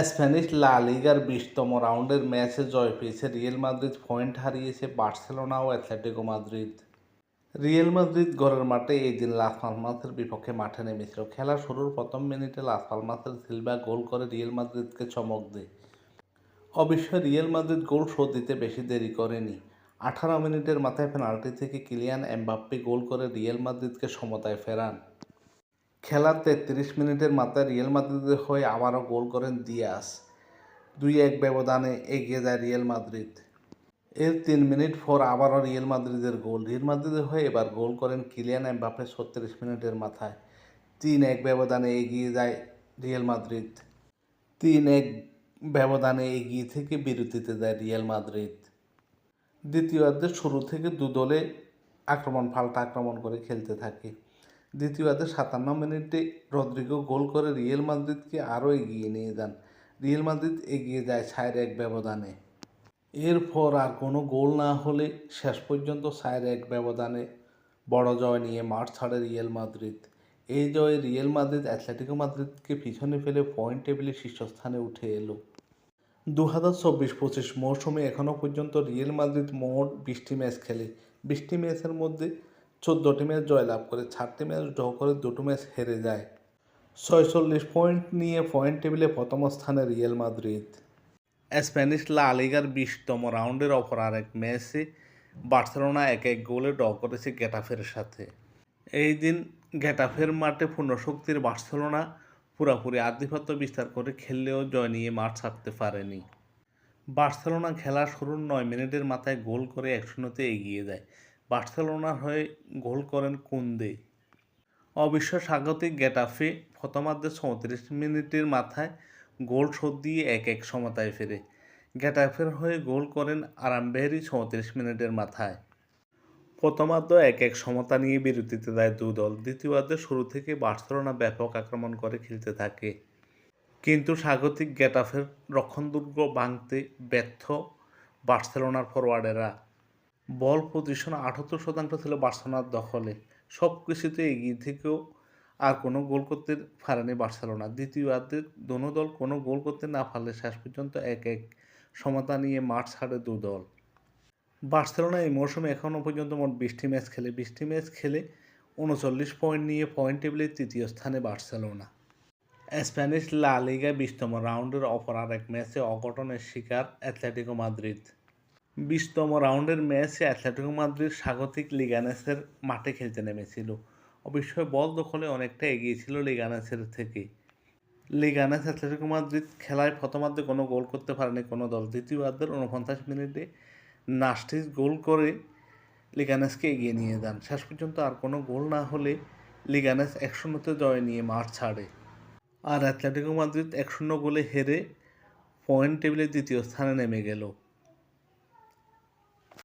Spanish লা লিগার বিশতম রাউন্ডের ম্যাচে জয় পেয়েছে রিয়েল মাদ্রিদ। পয়েন্ট হারিয়েছে বার্সেলোনা ও অ্যাথলেটিকো মাদ্রিদ। রিয়েল মাদ্রিদ ঘরের মাঠে এই দিন লাস পালমাসের বিপক্ষে মাঠে নেমেছিল। খেলা শুরুর প্রথম মিনিটে লাস পালমাসের সিলভা গোল করে রিয়েল মাদ্রিদকে চমক দেয়। অবশ্য রিয়েল মাদ্রিদ গোল শোধ দিতে বেশি দেরি করেনি। আঠারো মিনিটের মাথায় পেনাল্টি থেকে কিলিয়ান এমবাপ্পে গোল করে রিয়েল মাদ্রিদকে সমতায় ফেরান। খেলার তেত্রিশ মিনিটের মাথায় রিয়েল মাদ্রিদের হয়ে আবারও গোল করেন দিয়াস। দুই এক ব্যবধানে এগিয়ে যায় রিয়েল মাদ্রিদ। এর তিন মিনিট পর আবারও রিয়েল মাদ্রিদের গোল। রিয়েল মাদ্রিদের হয়ে এবার গোল করেন কিলিয়ান এমবাপ্পে ছত্রিশ মিনিটের মাথায়। তিন এক ব্যবধানে এগিয়ে যায় রিয়েল মাদ্রিদ। তিন এক ব্যবধানে এগিয়ে থেকে বিরতিতে দেয় রিয়েল মাদ্রিদ। দ্বিতীয়ার্ধের শুরু থেকে দু দলে আক্রমণ পাল্টা আক্রমণ করে খেলতে থাকে। দ্বিতীয়ার্ধের সাতান্ন মিনিটে রদ্রিগো গোল করে রিয়েল মাদ্রিদকে আরও এগিয়ে নিয়ে যান। রিয়েল মাদ্রিদ এগিয়ে যায় ছায়ের এক ব্যবধানে। এরপর আর কোনো গোল না হলে শেষ পর্যন্ত ছায়ের এক ব্যবধানে বড় জয় নিয়ে মাঠ ছাড়ে রিয়েল মাদ্রিদ। এই জয়ে রিয়েল মাদ্রিদ অ্যাথলেটিকো মাদ্রিদকে পিছনে ফেলে পয়েন্ট টেবিলে শীর্ষস্থানে উঠে এলো। দু হাজার চব্বিশ পঁচিশ মৌসুমে এখনও পর্যন্ত রিয়েল মাদ্রিদ মোট বিশটি ম্যাচ খেলে। বিশটি ম্যাচের মধ্যে চোদ্দোটি ম্যাচ জয়লাভ করে চারটি ম্যাচ ড্র করে দুটো ম্যাচ হেরে যায়। ছয়চল্লিশ পয়েন্ট নিয়ে পয়েন্ট টেবিলে প্রথম স্থানে রিয়েল মাদ্রিদ। স্প্যানিশ লা লিগার বিশতম রাউন্ডের অপর আরেক ম্যাচে বার্সেলোনা এক এক গোলে ড্র করেছে গেটাফের সাথে। এই দিন গেটাফের মাঠে পূর্ণশক্তির বার্সেলোনা পুরোপুরি আধিপত্য বিস্তার করে খেললেও জয় নিয়ে মাঠ ছাড়তে পারেনি। বার্সেলোনা খেলা শুরুর নয় মিনিটের মাথায় গোল করে এক শূন্যতে এগিয়ে যায়। বার্সেলোনার হয়ে গোল করেন কুন্দে। অবশ্য স্বাগতিক গেটাফে প্রথমার্ধে চৌত্রিশ মিনিটের মাথায় গোল শোধ দিয়ে এক এক সমতায় ফেরে। গেটাফের হয়ে গোল করেন আরামবেহরি চৌত্রিশ মিনিটের মাথায়। প্রথমার্ধ এক এক সমতা নিয়ে বিরতিতে দেয় দু দল, দ্বিতীয়ার্ধে শুরু থেকে বার্সেলোনা ব্যাপক আক্রমণ করে খেলতে থাকে। কিন্তু স্বাগতিক গেটাফের রক্ষণদুর্গ ভাঙতে ব্যর্থ বার্সেলোনার ফরওয়ার্ডেরা বল পজিশন আঠাত্তর শতাংশ ছিল বার্সেলোনার দখলে। সব কিছুতে এগিয়ে থেকেও আর কোনো গোল করতে পারেনি বার্সেলোনা। দ্বিতীয়ার্ধে দোনো দল কোনো গোল করতে না পারলে শেষ পর্যন্ত এক এক সমতা নিয়ে মাঠ ছাড়ে দু দল। বার্সেলোনা এই মৌসুমে এখনও পর্যন্ত মোট বিশটি ম্যাচ খেলে। বিশটি ম্যাচ খেলে উনচল্লিশ পয়েন্ট নিয়ে পয়েন্ট টেবিলে তৃতীয় স্থানে বার্সেলোনা। স্প্যানিশ লা লিগা বিশতম রাউন্ডের অপর আর এক ম্যাচে অঘটনের শিকার অ্যাথলেটিকো মাদ্রিদ। বিশতম রাউন্ডের ম্যাচে অ্যাথলেটিকো মাদ্রিদ স্বাগতিক লিগানেসের মাঠে খেলতে নেমেছিল। অবশ্যই বল দখলে অনেকটা এগিয়ে ছিল লিগানেসের থেকে। লিগানেস অ্যাথলেটিকো মাদ্রিদ খেলায় প্রথমার্ধে কোনো গোল করতে পারেনি কোনো দল। দ্বিতীয়ার্ধের উনপঞ্চাশ মিনিটে নাস্টিস গোল করে লিগানেসকে এগিয়ে নিয়ে যান। শেষ পর্যন্ত আর কোনো গোল না হলে লিগানেস এক শূন্যতে জয় নিয়ে মাঠ ছাড়ে। আর অ্যাথলেটিকো মাদ্রিদ এক শূন্য গোলে হেরে পয়েন্ট টেবিলে দ্বিতীয় স্থানে নেমে গেল।